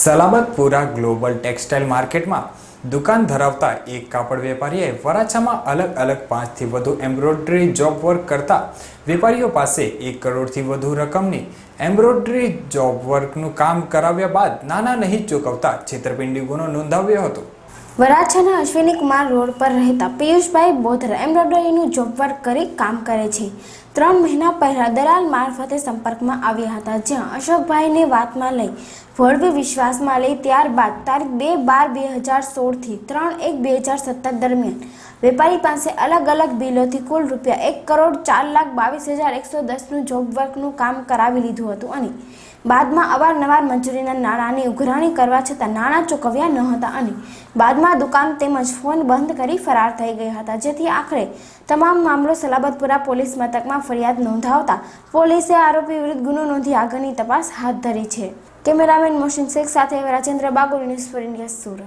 Salabatpura global textile માર્કેટમાં દુકાન ધરાવતા એક કાપડ વેપારીએ વરાછામાં અલગ અલગ પાંચથી વધુ એમ્બ્રોઇડરી જોબ વર્ક કરતા વેપારીઓ પાસે એક કરોડથી વધુ રકમની એમ્બ્રોઇડરી જોબ વર્કનું કામ કરાવ્યા બાદ નાના નહીં ચૂકવતા છેતરપિંડી ગુનો નોંધાવ્યો હતો. વરાછાના અશ્વિની કુમાર રોડ પર રહેતા પિયુષભાઈ બોધરા એમ્બ્રોઇડરીનું જોબ વર્ક કરી કામ કરે છે. ત્રણ મહિના પહેલા દલાલ મારફતે સંપર્કમાં આવ્યા હતા, જ્યાં અશોકભાઈને વાતમાં લઈ વળવી વિશ્વાસમાં લઈ ત્યારબાદ તારીખ બે બાર બે હજાર સોળથી ત્રણ એક બે હજાર સત્તર દરમિયાન, વેપારી પાસે અલગ અલગ બિલોથી કુલ રૂપિયા એક કરોડ ચાર લાખ બાવીસ હજાર એકસો દસનું જોબ વર્કનું કામ કરાવી લીધું હતું અને બાદમાં અવારનવાર મંજૂરીના નાણાંની ઉઘરાણી કરવા છતાં નાણાં ચૂકવ્યા ન હતા અને બાદમાં દુકાન તેમજ ફોન બંધ કરી ફરાર થઈ ગયા હતા, જેથી આખરે તમામ મામલો સલાબતપુરા પોલીસ મથકમાં ફરિયાદ નોંધાવતા પોલીસે આરોપી વિરુદ્ધ ગુનો નોંધી આગળની તપાસ હાથ ધરી છે. કેમેરામેન મોહસિન શેખ સાથે Rajendra Bagul, news for India, Surat.